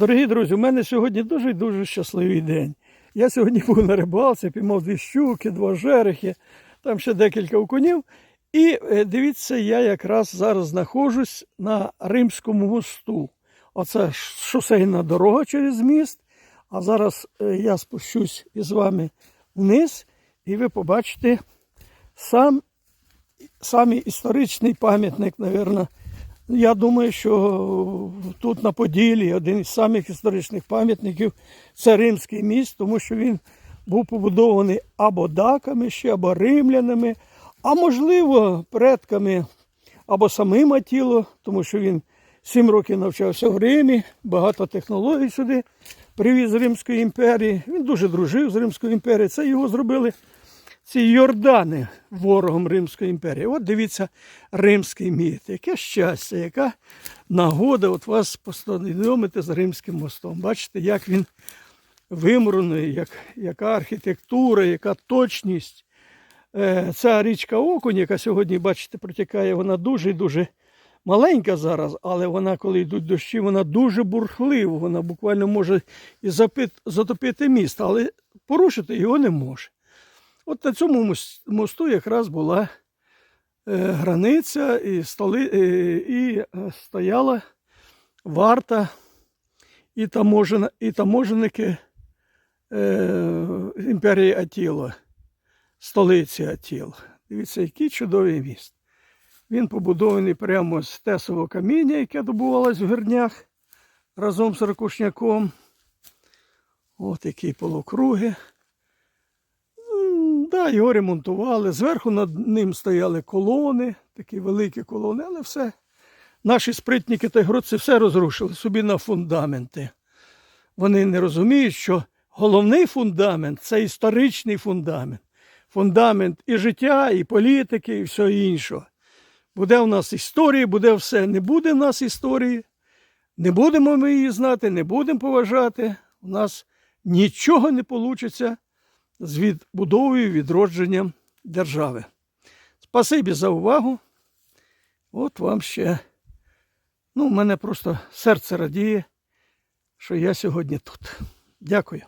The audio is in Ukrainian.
Дорогі друзі, у мене сьогодні дуже дуже щасливий день. Я сьогодні був на рибалці, піймав дві щуки, два жерехи, там ще декілька окунів. І е, дивіться, я якраз зараз знаходжусь на Римському мосту. Оце шосейна дорога через міст. А зараз е, я спущусь із вами вниз, і ви побачите сам, самий історичний пам'ятник, мабуть. Я думаю, що тут на Поділі один із самих історичних пам'ятників це Римський міст, тому що він був побудований або даками ще, або римлянами, а можливо, предками або самим Атіло, тому що він сім років навчався в Римі, багато технологій сюди привіз з Римської імперії. Він дуже дружив з Римською імперією. Це його зробили ці Йордани ворогом Римської імперії. От дивіться, римський міст. Яке щастя, яка нагода от вас познайомити з Римським мостом. Бачите, як він вимурений, як, яка архітектура, яка точність. Е, Ця річка Окунь, яка сьогодні, бачите, протікає, вона дуже дуже маленька зараз, але вона, коли йдуть дощі, вона дуже бурхлива. Вона буквально може і затопити місто, але порушити його не може. От на цьому мосту якраз була е, границя і, столи, е, і е, стояла варта і, таможена, і таможенники імперії Атіло, столиці Атіл. Дивіться, який чудовий міст. Він побудований прямо з тесового каміння, яке добувалось в гирнях разом з ракушняком. От які полукруги. Його ремонтували. Зверху над ним стояли колони, такі великі колони, але все. Наші спритники та гроці все розрушили собі на фундаменти. Вони не розуміють, що головний фундамент це історичний фундамент. Фундамент і життя, і політики, і все іншого. Буде в нас історія, буде все. Не буде в нас історії, не будемо ми її знати, не будемо поважати. У нас нічого не вийде з відбудовою відродженням держави. Спасибі за увагу. От вам ще. Ну, в мене просто серце радіє, що я сьогодні тут. Дякую.